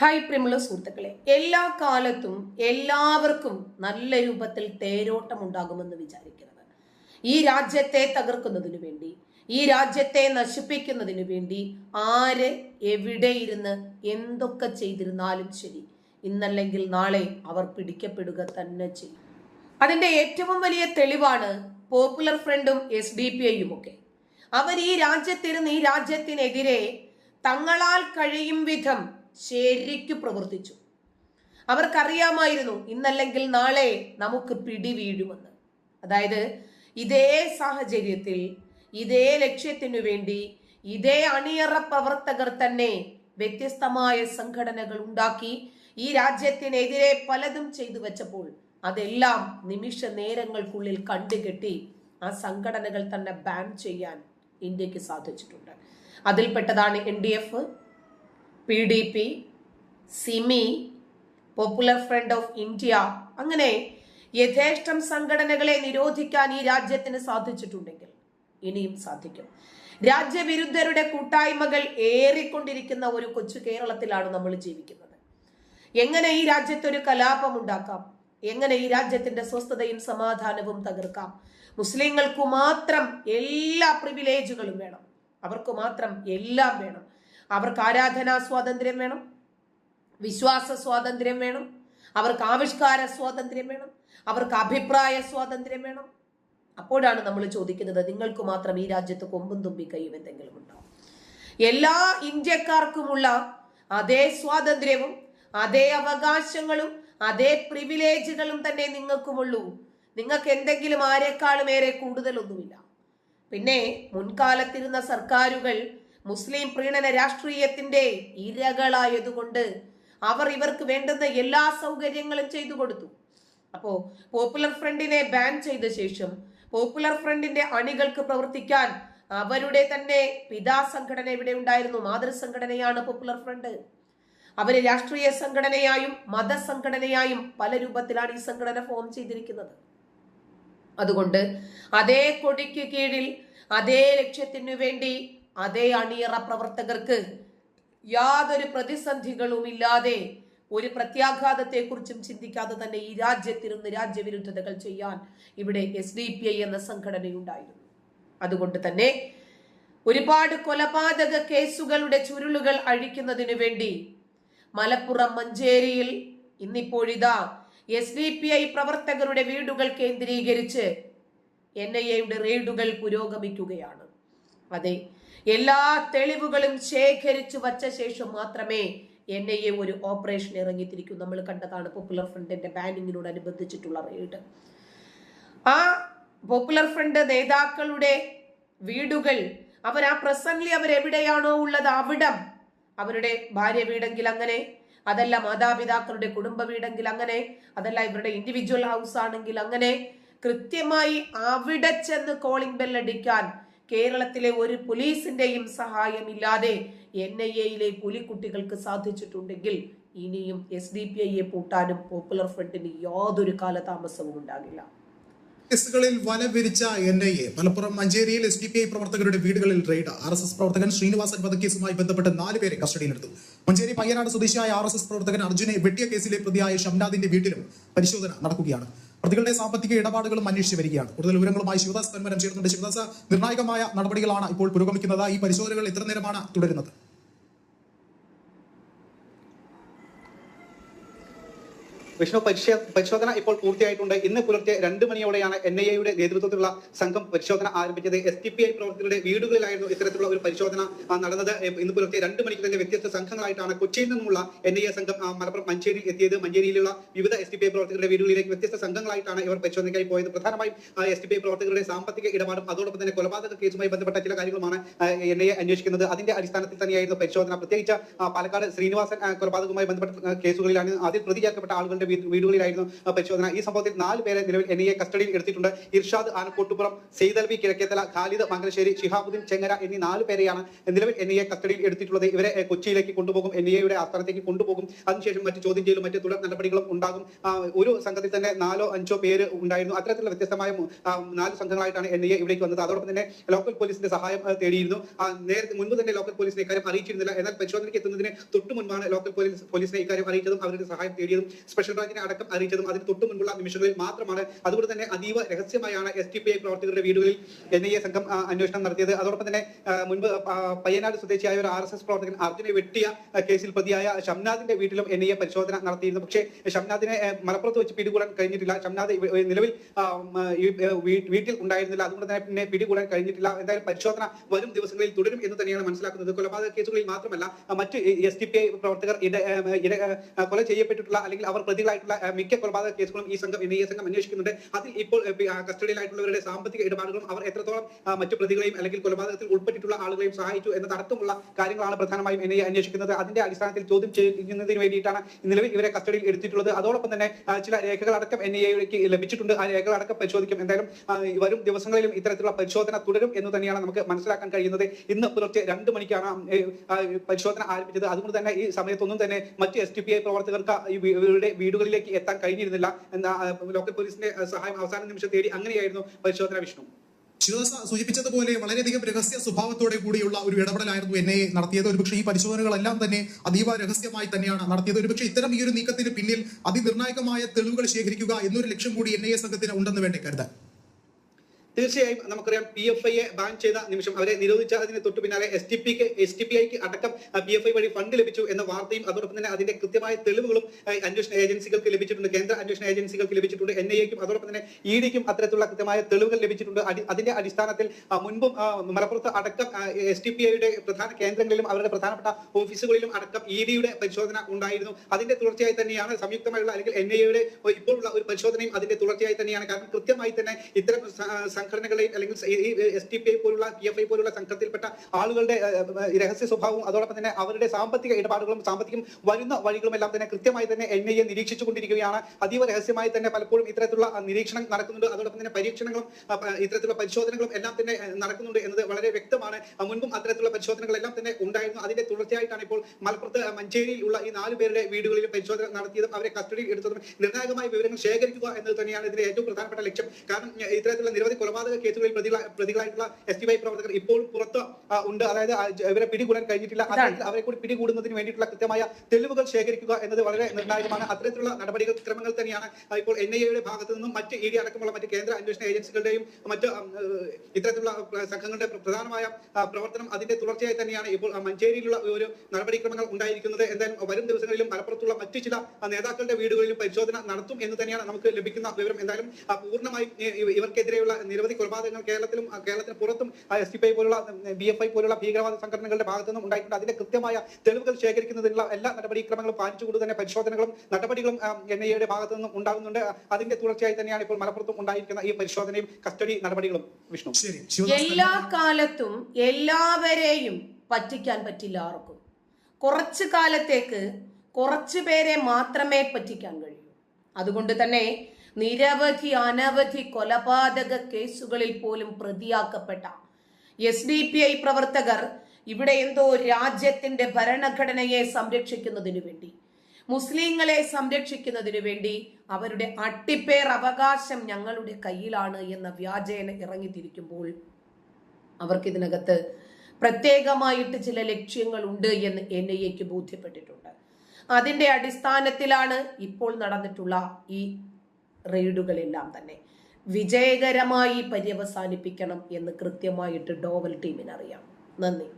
Hi പ്രിമുള്ള സുഹൃത്തുക്കളെ എല്ലാ കാലത്തും എല്ലാവർക്കും നല്ല രൂപത്തിൽ തേരോട്ടം ഉണ്ടാകുമെന്ന് വിചാരിക്കുന്നത്. ഈ രാജ്യത്തെ തകർക്കുന്നതിനു വേണ്ടി ഈ രാജ്യത്തെ നശിപ്പിക്കുന്നതിനു വേണ്ടി ആര് എവിടെ ഇരുന്ന് എന്തൊക്കെ ചെയ്തിരുന്നാലും ശരി ഇന്നല്ലെങ്കിൽ നാളെ അവർ പിടിക്കപ്പെടുക തന്നെ ചെയ്യും. അതിന്റെ ഏറ്റവും വലിയ തെളിവാണ് പോപ്പുലർ ഫ്രണ്ടും എസ് ഡി പി ഐയും ഒക്കെ അവർ ഈ രാജ്യത്തിരുന്ന് ഈ രാജ്യത്തിനെതിരെ തങ്ങളാൽ കഴിയും വിധം ശരിക്കു പ്രവർത്തിച്ചു. അവർക്കറിയാമായിരുന്നു ഇന്നല്ലെങ്കിൽ നാളെ നമുക്ക് പിടി വീഴുമെന്ന് അതായത് ഇതേ സാഹചര്യത്തിൽ ഇതേ ലക്ഷ്യത്തിനു വേണ്ടി ഇതേ അണിയറ പ്രവർത്തകർ തന്നെ വ്യത്യസ്തമായ സംഘടനകൾ ഉണ്ടാക്കി ഈ രാജ്യത്തിനെതിരെ പലതും ചെയ്തു വെച്ചപ്പോൾ അതെല്ലാം നിമിഷ നേരങ്ങൾക്കുള്ളിൽ കണ്ടുകെട്ടി ആ സംഘടനകൾ തന്നെ ബാൻ ചെയ്യാൻ ഇന്ത്യയ്ക്ക് സാധിച്ചിട്ടുണ്ട്. അതിൽപ്പെട്ടതാണ് N D F P D P SIMI Popular Front of India അങ്ങനെ യഥേഷ്ടം സംഘടനകളെ നിരോധിക്കാൻ ഈ രാജ്യത്തിന് സാധിച്ചിട്ടുണ്ടെങ്കിൽ ഇനിയും സാധിക്കും. രാജ്യവിരുദ്ധരുടെ കൂട്ടായ്മകൾ ഏറിക്കൊണ്ടിരിക്കുന്ന ഒരു കൊച്ചു കേരളത്തിലാണ് നമ്മൾ ജീവിക്കുന്നത്. എങ്ങനെ ഈ രാജ്യത്തൊരു കലാപം ഉണ്ടാക്കാം? എങ്ങനെ ഈ രാജ്യത്തിന്റെ സ്വസ്ഥതയും സമാധാനവും തകർക്കാം? മുസ്ലിങ്ങൾക്ക് മാത്രം എല്ലാ പ്രിവിലേജുകളും വേണം. അവർക്ക് മാത്രം എല്ലാം വേണം. അവർക്ക് ആരാധനാ സ്വാതന്ത്ര്യം വേണം. വിശ്വാസ സ്വാതന്ത്ര്യം വേണം. അവർക്ക് ആവിഷ്കാര സ്വാതന്ത്ര്യം വേണം. അവർക്ക് അഭിപ്രായ സ്വാതന്ത്ര്യം വേണം. അപ്പോഴാണ് നമ്മൾ ചോദിക്കുന്നത് നിങ്ങൾക്ക് മാത്രം ഈ രാജ്യത്ത് കൊമ്പും തുമ്പി കൈയും എന്തെങ്കിലും ഉണ്ടോ? എല്ലാ ഇന്ത്യക്കാർക്കുമുള്ള അതേ സ്വാതന്ത്ര്യവും അതേ അവകാശങ്ങളും അതേ പ്രിവിലേജുകളും തന്നെ നിങ്ങൾക്കുമുള്ളൂ. നിങ്ങൾക്ക് എന്തെങ്കിലും ആരെക്കാളും ഏറെ കൂടുതലൊന്നുമില്ല. പിന്നെ മുൻകാലത്തിരുന്ന സർക്കാരുകൾ മുസ്ലിം പ്രീണന രാഷ്ട്രീയത്തിന്റെ ഇരകളായതുകൊണ്ട് അവർ ഇവർക്ക് വേണ്ടുന്ന എല്ലാ സൗകര്യങ്ങളും ചെയ്തു കൊടുത്തു. അപ്പോ പോപ്പുലർ ഫ്രണ്ടിനെ ബാൻ ചെയ്ത ശേഷം പോപ്പുലർ ഫ്രണ്ടിന്റെ അണികൾക്ക് പ്രവർത്തിക്കാൻ അവരുടെ തന്നെ പിതാ സംഘടന ഇവിടെ ഉണ്ടായിരുന്നു. മാതൃ സംഘടനയാണ് പോപ്പുലർ ഫ്രണ്ട്. അവർ രാഷ്ട്രീയ സംഘടനയായും മതസംഘടനയായും പല രൂപത്തിലാണ് ഈ സംഘടന ഫോം ചെയ്തിരിക്കുന്നത്. അതുകൊണ്ട് അതേ കൊടിക്ക് കീഴിൽ അതേ ലക്ഷ്യത്തിനു വേണ്ടി അതേ അണിയറ പ്രവർത്തകർക്ക് യാതൊരു പ്രതിസന്ധികളും ഇല്ലാതെ ഒരു പ്രത്യാഘാതത്തെക്കുറിച്ചും ചിന്തിക്കാതെ തന്നെ ഈ രാജ്യത്തിരുന്ന് രാജ്യവിരുദ്ധതകൾ ചെയ്യാൻ ഇവിടെ എസ് ഡി പി ഐ എന്ന സംഘടനയുണ്ടായിരുന്നു. അതുകൊണ്ട് തന്നെ ഒരുപാട് കൊലപാതക കേസുകളുടെ ചുരുളുകൾ അഴിക്കുന്നതിനു വേണ്ടി മലപ്പുറം മഞ്ചേരിയിൽ ഇന്നിപ്പോഴിതാ എസ് ഡി പി ഐ പ്രവർത്തകരുടെ വീടുകൾ കേന്ദ്രീകരിച്ച് എൻ ഐ എയുടെ റെയ്ഡുകൾ പുരോഗമിക്കുകയാണ്. അതെ എല്ലാ തെളിവുകളും ശേഖരിച്ചു വച്ച ശേഷം മാത്രമേ എൻ ഐ എ ഒരു ഓപ്പറേഷൻ ഇറങ്ങിത്തിരിക്കൂ. നമ്മൾ കണ്ടതാണ് പോപ്പുലർ ഫ്രണ്ടിന്റെ ബാനിങ്ങിനോടനുബന്ധിച്ചിട്ടുള്ള റെയ്ഡ്. ആ പോപ്പുലർ ഫ്രണ്ട് നേതാക്കളുടെ വീടുകൾ അവർ ആ പ്രസന്റ്ലി അവർ എവിടെയാണോ ഉള്ളത് അവിടം അവരുടെ ഭാര്യ വീടെങ്കിൽ അങ്ങനെ അതല്ല മാതാപിതാക്കളുടെ കുടുംബ വീടെങ്കിൽ അങ്ങനെ അതല്ല ഇവരുടെ ഇൻഡിവിജ്വൽ ഹൗസ് ആണെങ്കിൽ അങ്ങനെ കൃത്യമായി അവിടെ ചെന്ന് കോളിംഗ് ബെല്ലടിക്കാൻ കേരളത്തിലെ ഒരു പോലീസിന്റെയും സഹായമില്ലാതെ എൻ ഐ എയിലെ പുലിക്കുട്ടികൾക്ക് സാധിച്ചിട്ടുണ്ടെങ്കിൽ ഇനിയും എസ് ഡി പി ഐയെ പൂട്ടാനും പോപ്പുലർ ഫ്രണ്ടിന് യാതൊരു കാലതാമസവും ഉണ്ടാകില്ല. കേസുകളിൽ വല വിരിച്ച എൻ ഐ എ മലപ്പുറം മഞ്ചേരിയിൽ എസ് ഡി പി ഐ പ്രവർത്തകരുടെ വീടുകളിൽ റെയ്ഡ്. ആർ എസ് എസ് പ്രവർത്തകൻ ശ്രീനിവാസൻ വധക്കേസുമായി ബന്ധപ്പെട്ട് നാല് പേരെ കസ്റ്റഡിയിലെടുത്തു. മഞ്ചേരി പയ്യനാട് സ്വദേശിയായ ആർ എസ് എസ് പ്രവർത്തകൻ അർജുനെ വെട്ടിയ കേസിലെ പ്രതിയായ ഷംനാദിന്റെ വീട്ടിലും പരിശോധന നടക്കുകയാണ്. പ്രതികളുടെ സാമ്പത്തിക ഇടപാടുകളും അന്വേഷിച്ച് വരികയാണ്. കൂടുതൽ വിവരങ്ങളുമായി ശിവദാസ് പന്മരം ചേർന്നുണ്ട് ശിവദാസ് നിർണായകമായ നടപടികളാണ് ഇപ്പോൾ പുരോഗമിക്കുന്നത്. ഈ പരിശോധനകൾ എത്ര നേരമാണ് തുടരുന്നത്. വിഷ്ണു പരിശോ- പരിശോധന ഇപ്പോൾ പൂർത്തിയായിട്ടുണ്ട്. ഇന്ന് പുലർച്ചെ രണ്ട് മണിയോടെയാണ് എൻ ഐ എയുടെ നേതൃത്വത്തിലുള്ള സംഘം പരിശോധന ആരംഭിച്ചത്. എസ് ടി പി ഐ പ്രവർത്തകരുടെ വീടുകളിലായിരുന്നു ഇത്തരത്തിലുള്ള ഒരു പരിശോധന നടന്നത്. ഇന്ന് പുലർച്ചെ രണ്ട് മണിക്ക് തന്നെ വ്യത്യസ്ത സംഘങ്ങളായിട്ടാണ് കൊച്ചിയിൽ നിന്നുള്ള എൻ ഐ എ സംഘം മലപ്പുറം മഞ്ചേരി എത്തിയത്. മഞ്ചേരിയിലുള്ള വിവിധ എസ് ടി പി ഐ പ്രവർത്തകരുടെ വീടുകളിലേക്ക് വ്യത്യസ്ത സംഘങ്ങളായിട്ടാണ് ഇവർ പരിശോധനയ്ക്കായി പോയത്. പ്രധാനമായും എസ് ടി പി ഐ പ്രവർത്തകരുടെ സാമ്പത്തിക ഇടപാടും അതോടൊപ്പം തന്നെ കൊലപാതക കേസുമായി ബന്ധപ്പെട്ട ചില കാര്യങ്ങളുമാണ് എൻ ഐ എ അന്വേഷിക്കുന്നത്. അതിന്റെ അടിസ്ഥാനത്തിൽ തന്നെയായിരുന്നു പരിശോധന. പ്രത്യേകിച്ച് പാലക്കാട് ശ്രീനിവാസൻ കൊലപാതകവുമായി ബന്ധപ്പെട്ട കേസുകളിലാണ് ആദ്യം പ്രതിചേർക്കപ്പെട്ട ആളുകളുടെ വീടുകളിലായിരുന്നു പരിശോധന. ഈ സംഭവത്തിൽ നാല് പേരെ നിലവിൽ എൻ ഐ എ കസ്റ്റഡിയിൽ എടുത്തിട്ടുണ്ട്. ഇർഷാദ് ആനക്കോട്ടുപുറം സെയ്തൽവി കിഴക്കേത്തല ഖാലിദ് മംഗലശ്ശേരി ഷിഹാബുദ്ദീൻ ചെങ്ങര എന്നീ നാല് പേരെയാണ് നിലവിൽ എൻ ഐ എ കസ്റ്റഡിയിൽ എടുത്തിട്ടുള്ളത്. ഇവരെ കൊച്ചിയിലേക്ക് കൊണ്ടുപോകും. എൻ ഐ എയുടെ ആസ്ഥാനത്തേക്ക് കൊണ്ടുപോകും. അതിനുശേഷം മറ്റ് ചോദ്യം ചെയ്യലും മറ്റ് തുടർ നടപടികളും ഉണ്ടാകും. ഒരു സംഘത്തിൽ തന്നെ നാലോ അഞ്ചോ പേര് ഉണ്ടായിരുന്നു. അത്തരത്തിലുള്ള വ്യത്യസ്തമായ നാല് സംഘങ്ങളായിട്ടാണ് എൻ ഐ എ ഇവിടേക്ക് വന്നത്. അതോടൊപ്പം തന്നെ ലോക്കൽ പോലീസിന്റെ സഹായം തേടിയിരുന്നു. നേരത്തെ മുൻപ് തന്നെ ലോക്കൽ പോലീസിനെ ഇക്കാര്യം അറിയിച്ചിരുന്നില്ല. എന്നാൽ പരിശോധനയ്ക്ക് എത്തുന്നതിന് തൊട്ടു മുൻപാണ് ലോക്കൽ പോലീസ് പോലീസിനെ ഇക്കാര്യം അറിയിച്ചതും അവരുടെ സഹായം തേടിയതും. സ്പെഷ്യൽ ബ്രാഞ്ചിനെ അടക്കം അറിയിച്ചതും അതിന് തൊട്ടു മുൻപുള്ള നിമിഷങ്ങളിൽ മാത്രമാണ്. അതുകൊണ്ട് തന്നെ അതീവ രഹസ്യമായാണ് എസ് ടി പി ഐ പ്രവർത്തകരുടെ വീടുകളിൽ എൻ ഐ എ സംഘം അന്വേഷണം നടത്തിയത്. അതോടൊപ്പം തന്നെ മുൻപ് പയ്യനാട് സ്വദേശിയായ ഒരു ആർ എസ് എസ് പ്രവർത്തകൻ അർജുനെ വെട്ടിയ കേസിൽ പ്രതിയായ ഷംനാദിന്റെ വീട്ടിലും എൻ ഐ എ പരിശോധന നടത്തിയിരുന്നു. പക്ഷേ ഷംനാദിനെ മലപ്പുറത്ത് വെച്ച് പിടികൂടാൻ കഴിഞ്ഞിട്ടില്ല. ഷംനാദ് നിലവിൽ വീട്ടിൽ ഉണ്ടായിരുന്നില്ല. അതുകൊണ്ട് തന്നെ പിന്നെ പിടികൂടാൻ കഴിഞ്ഞിട്ടില്ല. എന്തായാലും പരിശോധന വരും ദിവസങ്ങളിൽ തുടരും എന്ന് തന്നെയാണ് മനസ്സിലാക്കുന്നത്. കൊലപാതക കേസുകളിൽ മാത്രമല്ല മറ്റ് എസ് ടി പി ഐ പ്രവർത്തകർ കൊല ചെയ്യപ്പെട്ടിട്ടുള്ള അല്ലെങ്കിൽ അവർ പ്രതികളായിട്ടുള്ള ആ, മിക്ക കൊലപാതക കേസുകളും ഈ സംഘം എ സംഘം അന്വേഷിക്കുന്നുണ്ട്. അതിൽ ഇപ്പോൾ കസ്റ്റഡിയിലായിട്ടുള്ളവരുടെ സാമ്പത്തിക ഇടപാടുകളും അവർ എത്രത്തോളം മറ്റു പ്രതികളെയും അല്ലെങ്കിൽ കൊലപാതകത്തിൽ ഉൾപ്പെട്ടിട്ടുള്ള ആളുകളെയും സഹായിച്ചു എന്ന എന്നതടക്കമുള്ള കാര്യങ്ങളാണ് പ്രധാനമായും എൻ ഐ അന്വേഷിക്കുന്നത്. അതിന്റെ അടിസ്ഥാനത്തിൽ ചോദ്യം ചെയ്യുന്നതിന് വേണ്ടിയിട്ടാണ് നിലവിൽ ഇവരെ കസ്റ്റഡിയിൽ എടുത്തിട്ടുള്ളത്. അതോടൊപ്പം തന്നെ ചില രേഖകളടക്കം എൻ ഐ എക്ക് ലഭിച്ചിട്ടുണ്ട്. ആ രേഖകളടക്കം പരിശോധിക്കും. എന്തായാലും വരും ദിവസങ്ങളിലും ഇത്തരത്തിലുള്ള പരിശോധന തുടരും എന്ന് തന്നെയാണ് നമുക്ക് മനസ്സിലാക്കാൻ കഴിയുന്നത്. ഇന്ന് പുലർച്ചെ രണ്ട് മണിക്കാണ് ഈ പരിശോധന ആരംഭിച്ചത്. അതുകൊണ്ട് തന്നെ ഈ സമയത്തൊന്നും തന്നെ മറ്റ് എസ് ടി പി ഐ പ്രവർത്തകർക്ക് ഈ ഇവരുടെ വീടുകളിലേക്ക് എത്താൻ കഴിഞ്ഞിരുന്നില്ല എന്നാ ലോക്കൽ പോലീസിന്റെ സഹായം അവസാന നിമിഷം തേടി അങ്ങനെയായിരുന്നു പരിശോധന വിഷ്ണു. ശിവദാസ സൂചിപ്പിച്ചതുപോലെ വളരെയധികം രഹസ്യ സ്വഭാവത്തോടെ കൂടിയുള്ള ഒരു ഇടപെടലായിരുന്നു എന്നെ നടത്തിയത്. ഒരുപക്ഷെ ഈ പരിശോധനകളെല്ലാം തന്നെ അതീവ രഹസ്യമായി തന്നെയാണ് നടത്തിയത്. ഒരുപക്ഷെ ഇത്തരം ഈ ഒരു നീക്കത്തിന് പിന്നിൽ അതിനിർണായകമായ തെളിവുകൾ ശേഖരിക്കുക എന്നൊരു ലക്ഷ്യം കൂടി എൻ ഐ എ സംഘത്തിന് ഉണ്ടെന്ന് വേണ്ടി കരുതാൻ? തീർച്ചയായും നമുക്കറിയാം പി എഫ് ഐയെ ബാൻ ചെയ്ത നിമിഷം അവരെ നിരോധിച്ച അതിന് തൊട്ടു പിന്നാലെ എസ് ടി പിക്ക് എസ് ടി പി ഐക്ക് അടക്കം പി എഫ് ഐ വഴി ഫണ്ട് ലഭിച്ചു എന്ന വാർത്തയും അതോടൊപ്പം തന്നെ അതിന്റെ കൃത്യമായ തെളിവുകളും അന്വേഷണ ഏജൻസികൾക്ക് ലഭിച്ചിട്ടുണ്ട്. കേന്ദ്ര അന്വേഷണ ഏജൻസികൾക്ക് ലഭിച്ചിട്ടുണ്ട്. എൻ ഐ എക്കും അതോടൊപ്പം തന്നെ ഇ ഡിക്കും അത്തരത്തിലുള്ള കൃത്യമായ തെളിവുകൾ ലഭിച്ചിട്ടുണ്ട്. അതിന്റെ അടിസ്ഥാനത്തിൽ മുൻപും മലപ്പുറത്ത് അടക്കം എസ് ടി പി ഐയുടെ പ്രധാന കേന്ദ്രങ്ങളിലും അവരുടെ പ്രധാനപ്പെട്ട ഓഫീസുകളിലും അടക്കം ഇ ഡിയുടെ പരിശോധന ഉണ്ടായിരുന്നു. അതിന്റെ തുടർച്ചയായി തന്നെയാണ് സംയുക്തമായുള്ള അല്ലെങ്കിൽ എൻ ഐ എയുടെ ഇപ്പോഴുള്ള ഒരു പരിശോധനയും അതിന്റെ തുടർച്ചയായി തന്നെയാണ്. കാരണം കൃത്യമായി തന്നെ ഇത്തരം സംഘടനകളെയും അല്ലെങ്കിൽ എസ് ടി പി ഐ പോലുള്ള പി എഫ് ഐ പോലുള്ള സംഘത്തിൽപ്പെട്ട ആളുകളുടെ രഹസ്യ സ്വഭാവവും അതോടൊപ്പം തന്നെ അവരുടെ സാമ്പത്തിക ഇടപാടുകളും സാമ്പത്തികം വരുന്ന വഴികളും എല്ലാം തന്നെ കൃത്യമായി തന്നെ എൻ ഐ എ നിരീക്ഷിച്ചുകൊണ്ടിരിക്കുകയാണ്. അതീവ രഹസ്യമായി തന്നെ പലപ്പോഴും ഇത്തരത്തിലുള്ള നിരീക്ഷണം നടക്കുന്നുണ്ട്. അതോടൊപ്പം തന്നെ പരീക്ഷണങ്ങളും ഇത്തരത്തിലുള്ള പരിശോധനകളും എല്ലാം തന്നെ നടക്കുന്നുണ്ട് എന്നത് വളരെ വ്യക്തമാണ്. മുൻപും അത്തരത്തിലുള്ള പരിശോധനകളെല്ലാം തന്നെ ഉണ്ടായിരുന്നു. അതിന്റെ തുടർച്ചയായിട്ടാണ് ഇപ്പോൾ മലപ്പുറത്ത് മഞ്ചേരിയിൽ ഉള്ള ഈ നാല് പേരുടെ വീടുകളിൽ പരിശോധന നടത്തിയതും അവരെ കസ്റ്റഡിയിൽ എടുത്തതും. നിർണായകമായ വിവരങ്ങൾ ശേഖരിക്കുക എന്നത് തന്നെയാണ് ഇതിന്റെ ഏറ്റവും പ്രധാനപ്പെട്ട ലക്ഷ്യം. കാരണം ഇത്തരത്തിലുള്ള നിരവധി കൊലപാതക കേസുകളിൽ പ്രതികളാ- പ്രതികളായിട്ടുള്ള എസ് ടി വൈ പ്രവർത്തകർ ഇപ്പോൾ പുറത്ത് ഉണ്ട്. അതായത് ഇവരെ പിടികൂടാൻ കഴിഞ്ഞിട്ടില്ല. അവരെ കൂടി പിടികൂടുന്നതിന് വേണ്ടിയിട്ടുള്ള കൃത്യമായ തെളിവുകൾ ശേഖരിക്കുക എന്നത് വളരെ നിർണായകമാണ്. അത്തരത്തിലുള്ള നടപടികൾ ക്രമങ്ങൾ തന്നെയാണ് ഇപ്പോൾ എൻ ഐ എയുടെ ഭാഗത്തു നിന്നും മറ്റ് ഇ ഡി അടക്കമുള്ള മറ്റ് കേന്ദ്ര അന്വേഷണ ഏജൻസികളുടെയും മറ്റ് ഇത്തരത്തിലുള്ള സംഘങ്ങളുടെ പ്രധാനമായ പ്രവർത്തനം അതിന്റെ തുടർച്ചയായി തന്നെയാണ് ഇപ്പോൾ മഞ്ചേരിയിലുള്ള ഒരു നടപടിക്രമങ്ങൾ ഉണ്ടായിരിക്കുന്നത്. എന്തായാലും വരും ദിവസങ്ങളിലും മലപ്പുറത്തുള്ള മറ്റു ചില നേതാക്കളുടെ വീടുകളിലും പരിശോധന നടത്തും എന്ന് തന്നെയാണ് നമുക്ക് ലഭിക്കുന്ന വിവരം. എന്തായാലും പൂർണമായും ഇവർക്കെതിരെയുള്ള നിരവധി കൊലപാതകങ്ങൾ കേരളത്തിലും കേരളത്തിന് പുറത്തും എസ് ടി പി ഐ പോലുള്ള ബി എഫ് ഐ പോലുള്ള ഭീകരവാദ സംഘടനകളുടെ ഭാഗത്തു നിന്നും ഉണ്ടായിട്ടുണ്ട്. അതിന്റെ കൃത്യമായ തെളിവുകൾ ശേഖരിക്കുന്നതിനുള്ള എല്ലാ നടപടിക്രമങ്ങളും പാലിച്ചുകൊണ്ട് തന്നെ പരിശോധനകളും നടപടികളും എൻ ഐ എയുടെ ഭാഗത്തു നിന്നും ഉണ്ടാകുന്നുണ്ട്. അതിന്റെ തുടർച്ചയായി തന്നെയാണ് ഇപ്പോൾ മലപ്പുറത്തും ഉണ്ടായിരിക്കുന്ന ഈ പരിശോധനയും കസ്റ്റഡി നടപടികളും. വിഷ്ണു. എല്ലാ കാലത്തും എല്ലാവരെയും പറ്റിക്കാൻ പറ്റില്ല ആർക്കും. കുറച്ചു കാലത്തേക്ക് കുറച്ചു പേരെ മാത്രമേ പറ്റിക്കാൻ കഴിയൂ. അതുകൊണ്ട് തന്നെ നിരവധി അനവധി കൊലപാതക കേസുകളിൽ പോലും പ്രതിയാക്കപ്പെട്ട എസ് ഡി പി ഐ പ്രവർത്തകർ ഇവിടെ എന്തോ രാജ്യത്തിന്റെ ഭരണഘടനയെ സംരക്ഷിക്കുന്നതിനു വേണ്ടി മുസ്ലിങ്ങളെ സംരക്ഷിക്കുന്നതിനു വേണ്ടി അവരുടെ അട്ടിപ്പേർ അവകാശം ഞങ്ങളുടെ കയ്യിലാണ് എന്ന വ്യാജേന ഇറങ്ങിത്തിരിക്കുമ്പോൾ അവർക്ക് ഇതിനകത്ത് പ്രത്യേകമായിട്ട് ചില ലക്ഷ്യങ്ങൾ ഉണ്ട് എന്ന് എൻ ഐ എക്ക് ബോധ്യപ്പെട്ടിട്ടുണ്ട്. അതിന്റെ അടിസ്ഥാനത്തിലാണ് ഇപ്പോൾ നടന്നിട്ടുള്ള ഈ റെയ്ഡുകളെല്ലാം തന്നെ വിജയകരമായി പര്യവസാനിപ്പിക്കണം എന്ന് കൃത്യമായിട്ട് ഡോവൽ ടീമിന് അറിയാം നന്ദി.